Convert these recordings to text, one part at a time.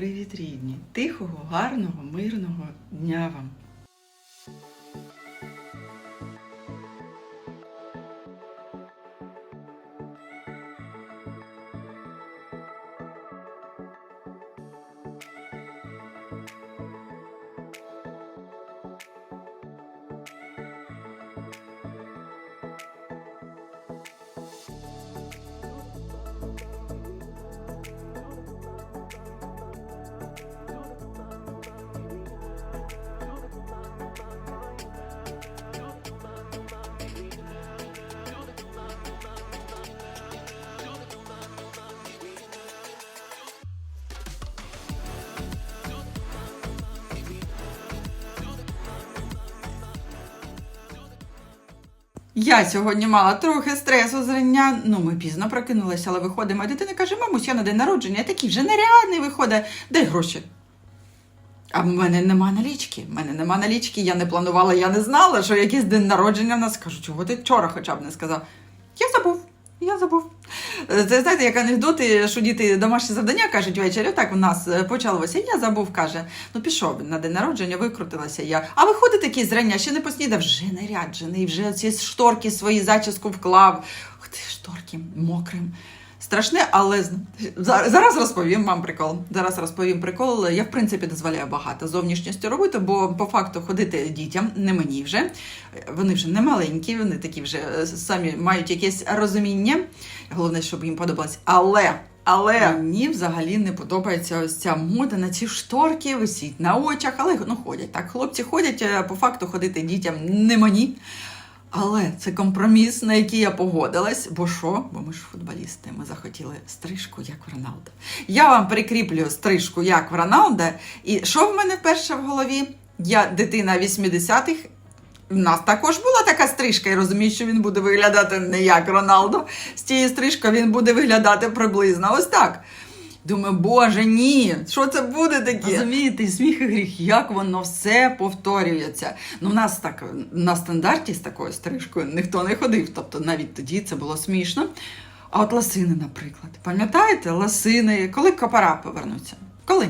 Привіт, рідні! Тихого, гарного, мирного дня вам! Я сьогодні мала трохи стресу зрання. Ну, ми пізно прокинулися, але виходимо. А дитина каже: мамусь, я на день народження, я такий вже нереальний виходить. Дай гроші. А в мене нема налічки. В мене нема налічки, я не планувала, я не знала, що якийсь день народження в нас кажу, чого ти вчора хоча б не сказав. Я забув. Я забув. Е, Це знаєте, як анекдоти, що діти домашні завдання кажуть ввечері. Так у нас е, почалося. Я забув, каже. Ну пішов на день народження, викрутилася я. А виходить такий зрання, ще не поснідав, вже наряджений, вже ці шторки свої зачіску вклав. Ти, шторки мокрим. Страшне, але зараз розповім вам прикол. Зараз розповім прикол. Я в принципі дозволяю багато зовнішністю робити, бо по факту ходити дітям, не мені вже. Вони вже не маленькі, вони такі вже е, самі мають якесь розуміння. Головне, щоб їм подобалось. Але. Але мені взагалі не подобається ось ця мода на ці шторки, висіть на очах, але ну ходять. Так, хлопці ходять, е, по факту ходити дітям не мені. Але це компроміс, на який я погодилась. Бо що? Бо ми ж футболісти, ми захотіли стрижку, як в Роналда. Я вам прикріплю стрижку, як в Роналда. І що в мене перше в голові? Я дитина 80-х. В нас також була така стрижка, і розумію, що він буде виглядати не як Роналдо. З цією стрижкою він буде виглядати приблизно ось так. Думаю, боже, ні, що це буде таке? Розумієте, сміх і гріх, як воно все повторюється. Ну, в нас так на стандарті з такою стрижкою ніхто не ходив. Тобто навіть тоді це було смішно. А от ласини, наприклад. Пам'ятаєте, ласини, коли копара повернуться? Коли?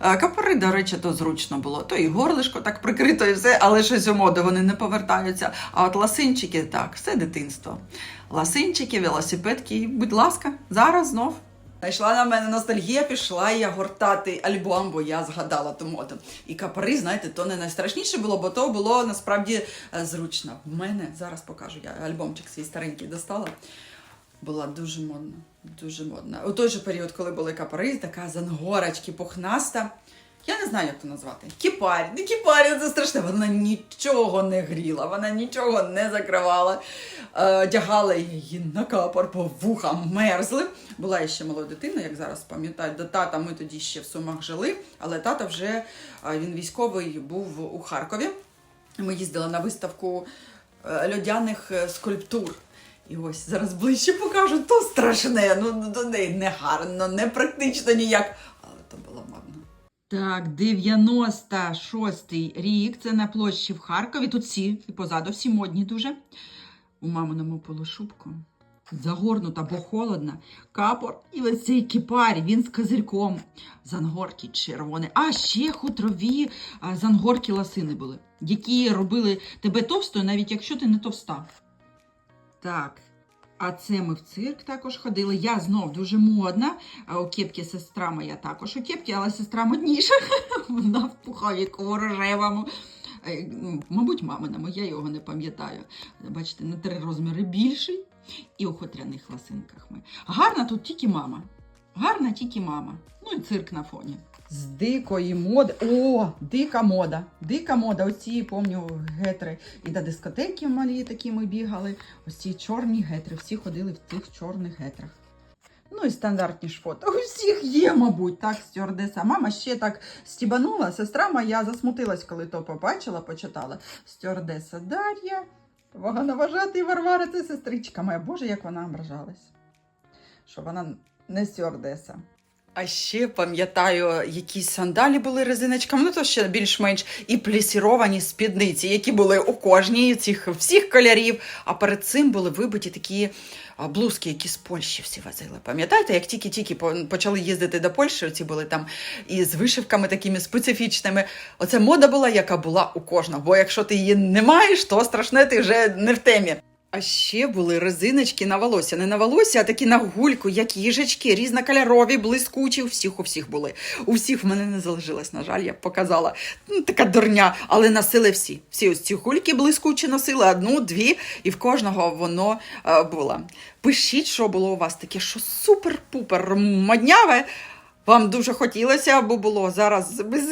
Е, Капори, до речі, то зручно було. То і горлишко так прикрито, і все, але щось у моду вони не повертаються. А от ласинчики, так, все дитинство. Ласинчики, велосипедки, будь ласка, зараз знов. Найшла на мене ностальгія, пішла я гортати альбом, бо я згадала ту моду. І капри, знаєте, то не найстрашніше було, бо то було насправді е, зручно. В мене зараз покажу, я альбомчик свій старенький достала. Була дуже модна, дуже модна. У той же період, коли були капори, така зангорочки, пухнаста. Я не знаю, як це назвати. Кіпарі. Не кіпарі, це страшне. Вона нічого не гріла, вона нічого не закривала. Е, Одягала її на капор, по вухам мерзли. Була ще мала дитина, як зараз пам'ятаю, до тата ми тоді ще в Сумах жили, але тата вже е, він військовий був у Харкові. Ми їздили на виставку е, льодяних скульптур. І ось зараз ближче покажу, то страшне, ну до неї не гарно, не практично ніяк. Так, 96-й рік, це на площі в Харкові. Тут всі, і позаду, всі модні дуже. У маминому полушубку. Загорнута, бо холодна. Капор і ось цей кіпарі, він з козирьком. Зангорки червоні. А ще хутрові зангорки ласини були, які робили тебе товстою, навіть якщо ти не товста. Так. А це ми в цирк також ходили. Я знов дуже модна. У кепки сестра моя також у кепки, але сестра модніша. Вона в пуховіку рожевому. Е, Мабуть, маминому, я його не пам'ятаю. Бачите, на три розміри більший. І у хутряних ласинках ми. Гарна тут тільки мама. Гарна тільки мама. Ну і цирк на фоні. З дикої моди. О, дика мода. Дика мода. Оці, пам'ятаю, гетри. І до дискотеки малі такі ми бігали. Ось ці чорні гетри. Всі ходили в тих чорних гетрах. Ну і стандартні ж фото. У всіх є, мабуть, так, стюардеса. Мама ще так стібанула. Сестра моя засмутилась, коли то побачила, почитала. Стюардеса Дар'я. Вагоноважатий Варвара, це сестричка моя. Боже, як вона ображалась. Що вона не стюардеса. А ще пам'ятаю, якісь сандалі були резиночками, ну то ще більш-менш і плісіровані спідниці, які були у кожній цих всіх кольорів. А перед цим були вибиті такі блузки, які з Польщі всі возили. Пам'ятаєте, як тільки-тільки почали їздити до Польщі, ці були там і з вишивками такими специфічними. Оце мода була, яка була у кожного. Бо якщо ти її не маєш, то страшне ти вже не в темі. А ще були резиночки на волосся. Не на волосся, а такі на гульку, як їжачки, різнокольорові, блискучі. У всіх у всіх були. У всіх в мене не залишилось, на жаль, я б показала. Ну, така дурня, але носили всі. Всі ось ці гульки блискучі носили одну, дві, і в кожного воно е, було. Пишіть, що було у вас таке, що супер-пупер модняве. Вам дуже хотілося, або було зараз без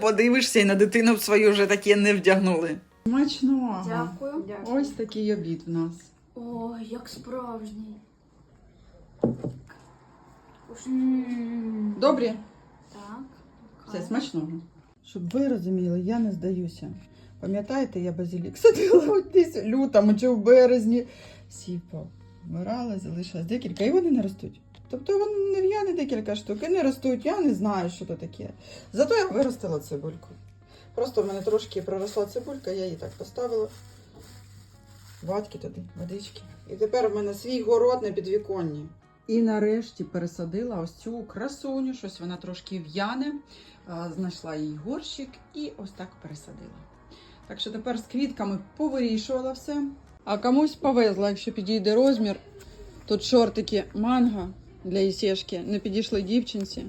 подивишся і на дитину свою вже таке не вдягнули. Смачного. Дякую. Ось такий обід в нас. Ой, як справжній. Добрі? Так. Все смачного. Щоб ви розуміли, я не здаюся. Пам'ятаєте, я базилік садила десь лютому чи в березні. Всі помирали, залишилось декілька, і вони не ростуть. Тобто вони не в'яне декілька штук і не ростуть, я не знаю, що це таке. Зато я виростила цибульку. Просто в мене трошки проросла цибулька, я її так поставила. Батьки туди, водички. І тепер в мене свій город на підвіконні. І нарешті пересадила ось цю красуню, щось вона трошки в'яне. Знайшла їй горщик і ось так пересадила. Так що тепер з квітками повирішувала все. А комусь повезла, якщо підійде розмір. Тут шортики манго для Ісешки не підійшли дівчинці.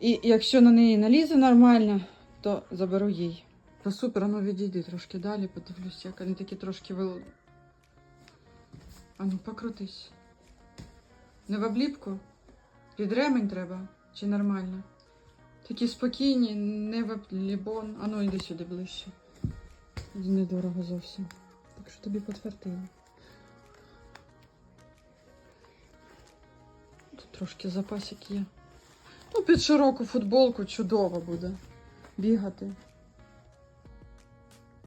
І якщо на неї налізе нормально, то заберу їй. Та супер, ну відійди трошки далі, подивлюсь, як вони такі трошки вил... А ну покрутись. Не в обліпку? Під ремень треба? Чи нормально? Такі спокійні, не в облібон. А ну йди сюди ближче. Недорого зовсім. Так що тобі підтвердили. Тут трошки запасик є. Ну, під широку футболку чудово буде бігати.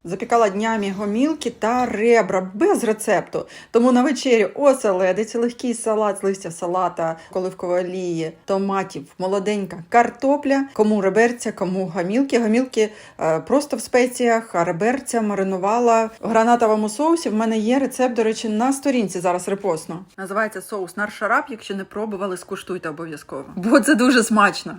Запікала днями гомілки та ребра без рецепту. Тому на вечері оселедець, легкий салат з листя салата, оливкової олії, томатів, молоденька картопля, кому реберця, кому гомілки. Гомілки е, просто в спеціях, а реберця маринувала в гранатовому соусі. В мене є рецепт, до речі, на сторінці зараз репостно. Називається соус наршарап. Якщо не пробували, скуштуйте обов'язково. Бо це дуже смачно.